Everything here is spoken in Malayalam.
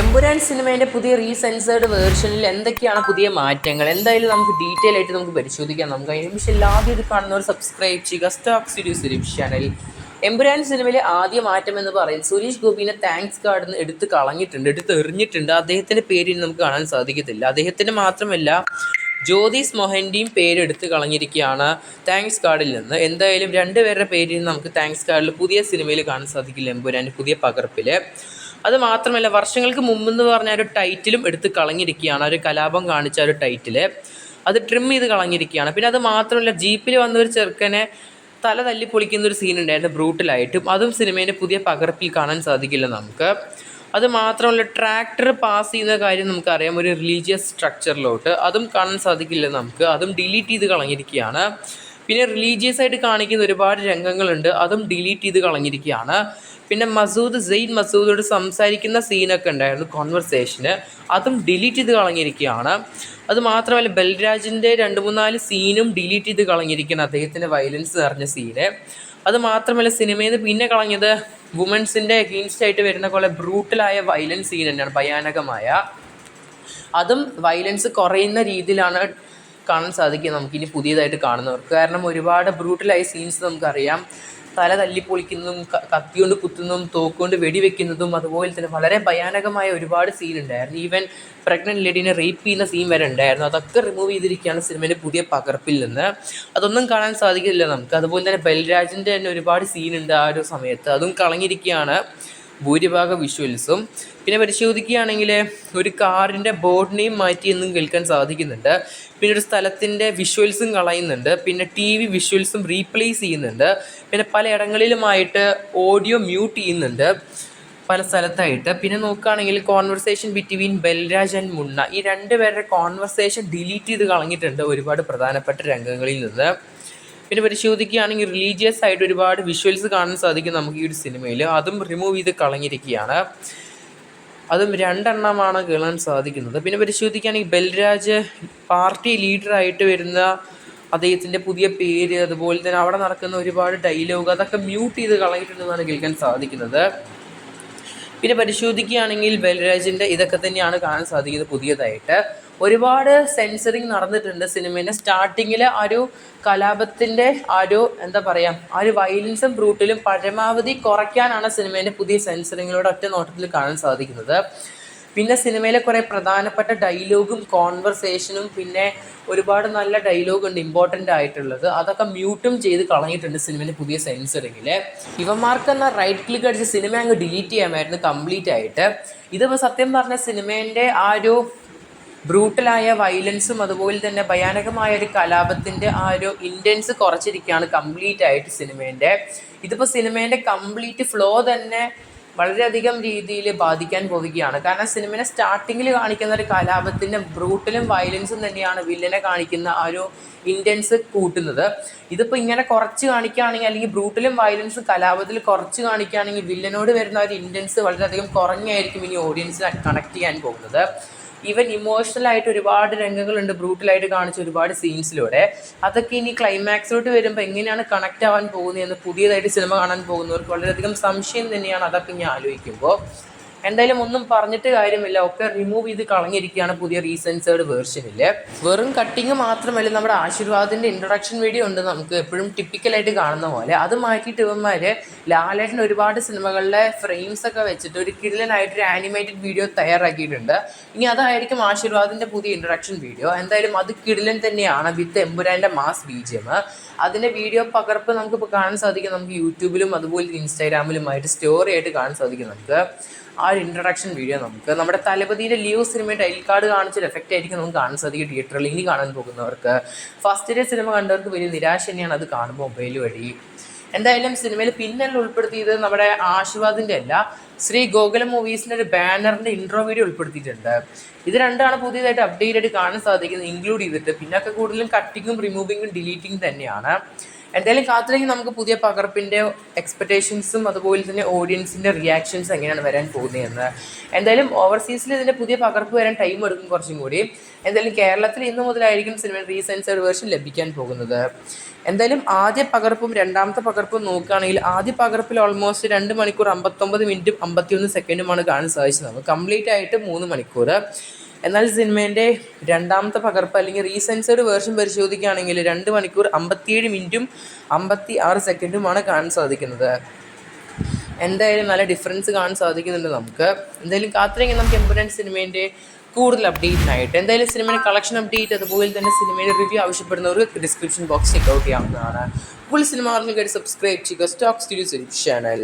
എമ്പുരാൻ സിനിമേന്റെ പുതിയ റീസെൻസേർഡ് വേർഷനിൽ എന്തൊക്കെയാണ് പുതിയ മാറ്റങ്ങൾ? എന്തായാലും നമുക്ക് ഡീറ്റെയിൽ ആയിട്ട് നമുക്ക് പരിശോധിക്കാം. നമുക്ക് അതിന് പക്ഷേ ആദ്യം ഇത് കാണുന്നവർ സബ്സ്ക്രൈബ് ചെയ്യുക. Stock studio Suresh channel Empuraan സിനിമയിലെ ആദ്യ മാറ്റം എന്ന് പറയുന്നത് സുരേഷ് ഗോപിനെ താങ്ക്സ് കാർഡിൽ നിന്ന് എടുത്ത് കളഞ്ഞിട്ടുണ്ട് എടുത്ത് എറിഞ്ഞിട്ടുണ്ട്. അദ്ദേഹത്തിന്റെ പേര് ഇനി നമുക്ക് കാണാൻ സാധിക്കത്തില്ല. അദ്ദേഹത്തിന് മാത്രമല്ല ജ്യോതിസ് മൊഹന്റെയും പേര് എടുത്ത് കളഞ്ഞിരിക്കുകയാണ് താങ്ക്സ് കാർഡിൽ നിന്ന്. എന്തായാലും രണ്ടുപേരുടെ പേരിൽ നമുക്ക് താങ്ക്സ് കാർഡിൽ പുതിയ സിനിമയിൽ കാണാൻ സാധിക്കില്ല എമ്പുരാന്റെ പുതിയ പകർപ്പിൽ അത് മാത്രമല്ല വർഷങ്ങൾക്ക് മുമ്പെന്ന് പറഞ്ഞ ഒരു ടൈറ്റിലും എടുത്ത് കളഞ്ഞിരിക്കുകയാണ്. ഒരു കലാപം കാണിച്ച ഒരു ടൈറ്റിൽ. അത് ട്രിം ചെയ്ത് കളഞ്ഞിരിക്കുകയാണ്. പിന്നെ അത് മാത്രമല്ല ജീപ്പിൽ വന്ന ഒരു ചെറുക്കനെ തല തല്ലി പൊളിക്കുന്ന ഒരു സീൻ ഉണ്ടായിരുന്നു ബ്രൂട്ടലായിട്ടും. അതും സിനിമേന്റെ പുതിയ പകർപ്പിൽ കാണാൻ സാധിക്കില്ല നമുക്ക്. അത് മാത്രമല്ല ട്രാക്ടർ പാസ് ചെയ്യുന്ന കാര്യം നമുക്കറിയാം ഒരു റിലീജിയസ് സ്ട്രക്ചറിലോട്ട് അതും കാണാൻ സാധിക്കില്ല നമുക്ക്. അതും ഡിലീറ്റ് ചെയ്ത് കളഞ്ഞിരിക്കുകയാണ്. പിന്നെ റിലീജിയസ് ആയിട്ട് കാണിക്കുന്ന ഒരുപാട് രംഗങ്ങളുണ്ട്. അതും ഡിലീറ്റ് ചെയ്ത് കളഞ്ഞിരിക്കുകയാണ്. പിന്നെ മസൂദ് സെയ്ൻ മസൂദോട് സംസാരിക്കുന്ന സീനൊക്കെ ഉണ്ടായിരുന്നു കോൺവെർസേഷന് അതും ഡിലീറ്റ് ചെയ്ത് കളഞ്ഞിരിക്കുകയാണ്. അത് മാത്രമല്ല ബൽരാജിന്റെ രണ്ട് മൂന്നാൽ സീനും ഡിലീറ്റ് ചെയ്ത് കളഞ്ഞിരിക്കുകയാണ് അദ്ദേഹത്തിന്റെ വയലൻസ് നിറഞ്ഞ സീന് അത് മാത്രമല്ല സിനിമയിൽ നിന്ന് പിന്നെ കളഞ്ഞത് വുമൻസിന്റെ അഗെയിൻസ്റ്റ് ആയിട്ട് വരുന്ന പോലെ ബ്രൂട്ടലായ വയലൻസ് സീൻ തന്നെയാണ് ഭയാനകമായ. അതും വയലൻസ് കുറയുന്ന രീതിയിലാണ് കാണാൻ സാധിക്കുക നമുക്കിനി പുതിയതായിട്ട് കാണുന്നവർക്ക്. കാരണം ഒരുപാട് ബ്രൂട്ടലായ സീൻസ് നമുക്കറിയാം. തല തല്ലിപ്പൊളിക്കുന്നതും ക- കത്തി കൊണ്ട് കുത്തുന്നതും തോക്കുകൊണ്ട് വെടിവെക്കുന്നതും അതുപോലെ തന്നെ വളരെ ഭയാനകമായ ഒരുപാട് സീൻ ഉണ്ടായിരുന്നു. ഈവൻ പ്രഗ്നന്റ് ലേഡീനെ റേപ്പ് ചെയ്യുന്ന സീൻ വരെ ഉണ്ടായിരുന്നു. അതൊക്കെ റിമൂവ് ചെയ്തിരിക്കുകയാണ് സിനിമേന്റെ പുതിയ പകർപ്പിൽ നിന്ന്. അതൊന്നും കാണാൻ സാധിക്കില്ല നമുക്ക്. അതുപോലെ തന്നെ ബൽരാജിന്റെ തന്നെ ഒരുപാട് സീൻ ഉണ്ട് ആ ഒരു സമയത്ത്. അതും കളഞ്ഞിരിക്കുകയാണ്. ഭൂരിഭാഗം വിഷ്വൽസും പിന്നെ പരിശോധിക്കുകയാണെങ്കിൽ ഒരു കാറിന്റെ ബോർഡ് നെയിം മാറ്റി എന്നും കേൾക്കാൻ സാധിക്കുന്നുണ്ട്. പിന്നെ ഒരു സ്ഥലത്തിന്റെ വിഷ്വൽസും കളയുന്നുണ്ട്. പിന്നെ ടി വി വിഷ്വൽസും റീപ്ലേസ് ചെയ്യുന്നുണ്ട്. പിന്നെ പലയിടങ്ങളിലുമായിട്ട് ഓഡിയോ മ്യൂട്ട് ചെയ്യുന്നുണ്ട് പല സ്ഥലത്തായിട്ട്. പിന്നെ നോക്കുകയാണെങ്കിൽ conversation between Balraj and Munna ഈ രണ്ട് പേരുടെ കോൺവെർസേഷൻ ഡിലീറ്റ് ചെയ്ത് കളഞ്ഞിട്ടുണ്ട് ഒരുപാട് പ്രധാനപ്പെട്ട രംഗങ്ങളിൽ നിന്ന്. പിന്നെ പരിശോധിക്കുകയാണെങ്കിൽ റിലീജിയസ് ആയിട്ട് ഒരുപാട് വിഷ്വൽസ് കാണാൻ സാധിക്കും നമുക്ക് ഈ ഒരു സിനിമയിൽ അതും റിമൂവ് ചെയ്ത് കളഞ്ഞിരിക്കുകയാണ്. അതും രണ്ടെണ്ണമാണ് കേൾക്കാൻ സാധിക്കുന്നത്. പിന്നെ പരിശോധിക്കുകയാണെങ്കിൽ ബൽരാജ് പാർട്ടി ലീഡറായിട്ട് വരുന്ന അദ്ദേഹത്തിന്റെ പുതിയ പേര് അതുപോലെ തന്നെ അവിടെ നടക്കുന്ന ഒരുപാട് ഡയലോഗ് അതൊക്കെ മ്യൂട്ട് ചെയ്ത് കളഞ്ഞിട്ടുണ്ടെന്നാണ് കേൾക്കാൻ സാധിക്കുന്നത്. പിന്നെ പരിശോധിക്കുകയാണെങ്കിൽ ബൽരാജിന്റെ ഇതൊക്കെ തന്നെയാണ് കാണാൻ സാധിക്കുന്നത് പുതിയതായിട്ട്. ഒരുപാട് സെൻസറിങ് നടന്നിട്ടുണ്ട് സിനിമേന്റെ സ്റ്റാർട്ടിങ്ങിൽ ആ ഒരു കലാപത്തിന്റെ ആ ഒരു എന്താ പറയുക ആ ഒരു വയലൻസും ബ്രൂട്ടിലും പരമാവധി കുറയ്ക്കാനാണ് സിനിമേന്റെ പുതിയ സെൻസറിങ്ങിലൂടെ ഒറ്റ നോട്ടത്തിൽ കാണാൻ സാധിക്കുന്നത്. പിന്നെ സിനിമയിലെ കുറേ പ്രധാനപ്പെട്ട ഡയലോഗും കോൺവെർസേഷനും പിന്നെ ഒരുപാട് നല്ല ഡയലോഗ് ഉണ്ട് ഇമ്പോർട്ടന്റ് ആയിട്ടുള്ളത്. അതൊക്കെ മ്യൂട്ടും ചെയ്ത് കളഞ്ഞിട്ടുണ്ട് സിനിമേന്റെ പുതിയ സെൻസറിങ്ങിൽ എന്ന റൈറ്റ് ക്ലിക്ക് അടിച്ച് സിനിമ അങ്ങ് ഡിലീറ്റ് ചെയ്യാമായിരുന്നു കംപ്ലീറ്റ് ആയിട്ട്. ഇതിപ്പോൾ സത്യം പറഞ്ഞ സിനിമേന്റെ ആ ഒരു ബ്രൂട്ടലായ വയലൻസും അതുപോലെ തന്നെ ഭയാനകമായ ഒരു കലാപത്തിന്റെ ആ ഒരു ഇന്റൻസ് കുറച്ചിരിക്കുകയാണ് കംപ്ലീറ്റ് ആയിട്ട് സിനിമേന്റെ ഇതിപ്പോൾ സിനിമേന്റെ കംപ്ലീറ്റ് ഫ്ലോ തന്നെ വളരെയധികം രീതിയിൽ ബാധിക്കാൻ പോവുകയാണ്. കാരണം സിനിമയുടെ സ്റ്റാർട്ടിങ്ങിൽ കാണിക്കുന്ന ഒരു കലാപത്തിന്റെ ബ്രൂട്ടലും വയലൻസും തന്നെയാണ് വില്ലനെ കാണിക്കുന്ന ആ ഒരു ഇന്റൻസ് കൂട്ടുന്നത്. ഇതിപ്പോൾ ഇങ്ങനെ കുറച്ച് കാണിക്കുകയാണെങ്കിൽ അല്ലെങ്കിൽ ബ്രൂട്ടലും വയലൻസും കലാപത്തിൽ കുറച്ച് കാണിക്കുകയാണെങ്കിൽ വില്ലനോട് വരുന്ന ഒരു ഇന്റൻസ് വളരെയധികം കുറഞ്ഞായിരിക്കും ഇനി ഓഡിയൻസിനെ കണക്ട് ചെയ്യാൻ പോകുന്നത്. ഈവൻ ഇമോഷണൽ ആയിട്ട് ഒരുപാട് രംഗങ്ങളുണ്ട് ബ്രൂട്ടലായിട്ട് കാണിച്ച ഒരുപാട് സീൻസിലൂടെ അതൊക്കെ ഇനി ക്ലൈമാക്സിലോട്ട് വരുമ്പോൾ എങ്ങനെയാണ് കണക്റ്റ് ആവാൻ പോകുന്നതെന്ന് പുതിയതായിട്ട് സിനിമ കാണാൻ പോകുന്നവർക്ക് വളരെയധികം സംശയം തന്നെയാണ്. അതൊക്കെ ഞാൻ ആലോചിക്കുമ്പോൾ എന്തായാലും ഒന്നും പറഞ്ഞിട്ട് കാര്യമില്ല. ഒക്കെ റിമൂവ് ചെയ്ത് കളഞ്ഞിരിക്കുകയാണ് പുതിയ റീസെൻസേർഡ് വേർഷനിൽ വെറും കട്ടിങ് മാത്രമല്ല നമ്മുടെ ആശീർവാദിന്റെ ഇൻട്രൊഡക്ഷൻ വീഡിയോ ഉണ്ട് നമുക്ക് എപ്പോഴും ടിപ്പിക്കലായിട്ട് കാണുന്ന പോലെ. അത് മാറ്റിയിട്ട് ഇവന്മാർ ലാലേട്ടൻ ഒരുപാട് സിനിമകളിലെ ഫ്രെയിംസ് ഒക്കെ വെച്ചിട്ട് ഒരു കിടിലനായിട്ട് ഒരു ആനിമേറ്റഡ് വീഡിയോ തയ്യാറാക്കിയിട്ടുണ്ട്. ഇനി അതായിരിക്കും ആശീർവാദിന്റെ പുതിയ ഇൻട്രൊഡക്ഷൻ വീഡിയോ എന്തായാലും അത് കിടിലൻ തന്നെയാണ് വിത്ത് എമ്പുരാന്റെ മാസ് ബി ജി എം അതിന്റെ വീഡിയോ പകർപ്പ് നമുക്കിപ്പോൾ കാണാൻ സാധിക്കും. നമുക്ക് യൂട്യൂബിലും അതുപോലെ ഇൻസ്റ്റാഗ്രാമിലും ആയിട്ട് സ്റ്റോറി ആയിട്ട് കാണാൻ സാധിക്കും നമുക്ക്. ഒരു ഇൻട്രഡക്ഷൻ വീഡിയോ നമുക്ക്. നമ്മുടെ തലപതിയിലെ ലിയോ സിനിമ ടൈൽ കാർഡ് കാണിച്ചൊരു എഫക്റ്റ് ആയിരിക്കും നമുക്ക് കാണാൻ സാധിക്കും തിയേറ്ററിൽ ഇനി കാണാൻ പോകുന്നവർക്ക്. ഫസ്റ്റ് ഡേ സിനിമ കണ്ടവർക്ക് വലിയ നിരാശ തന്നെയാണ് അത് കാണുമ്പോൾ മൊബൈൽ വഴി. എന്തായാലും സിനിമയിൽ പിന്നല്ല ഉൾപ്പെടുത്തിയത് നമ്മുടെ ആശീർവാദിന്റെ അല്ല ശ്രീ ഗോകുലം മൂവീസിന്റെ ഒരു ബാനറിന്റെ ഇൻട്രോ വീഡിയോ ഉൾപ്പെടുത്തിയിട്ടുണ്ട്. ഇത് രണ്ടാണ് പുതിയതായിട്ട് അപ്ഡേറ്റ് ആയിട്ട് കാണാൻ സാധിക്കുന്നത് ഇൻക്ലൂഡ് ചെയ്തിട്ട്. പിന്നൊക്കെ കൂടുതലും കട്ടിങ്ങും റിമൂവിങ്ങും ഡിലീറ്റിംഗ് തന്നെയാണ്. എന്തായാലും കാത്തിലേക്ക് നമുക്ക് പുതിയ പകർപ്പിന്റെ എക്സ്പെക്റ്റേഷൻസും അതുപോലെ തന്നെ ഓഡിയൻസിന്റെ റിയാക്ഷൻസ് എങ്ങനെയാണ് വരാൻ പോകുന്നതെന്ന് എന്തായാലും ഓവർസീസിൽ ഇതിന്റെ പുതിയ പകർപ്പ് വരാൻ ടൈം എടുക്കും കുറച്ചും കൂടി. എന്തായാലും കേരളത്തിൽ ഇന്ന് മുതലായിരിക്കും സിനിമ റീസെൻസേർഡ് വേർഷൻ ലഭിക്കാൻ പോകുന്നത്. എന്തായാലും ആദ്യ പകർപ്പും രണ്ടാമത്തെ പകർപ്പും നോക്കുകയാണെങ്കിൽ ആദ്യ പകർപ്പിൽ ഓൾമോസ്റ്റ് രണ്ട് മണിക്കൂർ അമ്പത്തൊമ്പത് മിനിറ്റും അമ്പത്തിയൊന്ന് സെക്കൻഡുമാണ് കാണാൻ സാധിച്ചത്. നമുക്ക് കംപ്ലീറ്റ് ആയിട്ട് മൂന്ന് മണിക്കൂർ. എന്നാൽ സിനിമേന്റെ രണ്ടാമത്തെ പകർപ്പ് അല്ലെങ്കിൽ റീസെൻസേഡ് വേർഷൻ പരിശോധിക്കുകയാണെങ്കിൽ രണ്ട് മണിക്കൂർ അമ്പത്തിയേഴ് മിനിറ്റും അമ്പത്തി ആറ് സെക്കൻഡുമാണ് കാണാൻ സാധിക്കുന്നത്. എന്തായാലും നല്ല ഡിഫറൻസ് കാണാൻ സാധിക്കുന്നുണ്ട് നമുക്ക്. എന്തായാലും കാത്തിരിക്കും. നമുക്ക് എമ്പുരാൻ സിനിമേന്റെ കൂടുതൽ അപ്ഡേറ്റിനായിട്ട് എന്തായാലും സിനിമയുടെ കളക്ഷൻ അപ്ഡേറ്റ് അതുപോലെ തന്നെ സിനിമയുടെ റിവ്യൂ ആവശ്യപ്പെടുന്നവർക്ക് ഡിസ്ക്രിപ്ഷൻ ബോക്സ് ചെക്ക് ഔട്ട് ചെയ്യാവുന്നതാണ്. ഫുൾ സിനിമ അറിഞ്ഞു സബ്സ്ക്രൈബ് ചെയ്യുക. Stock studios channel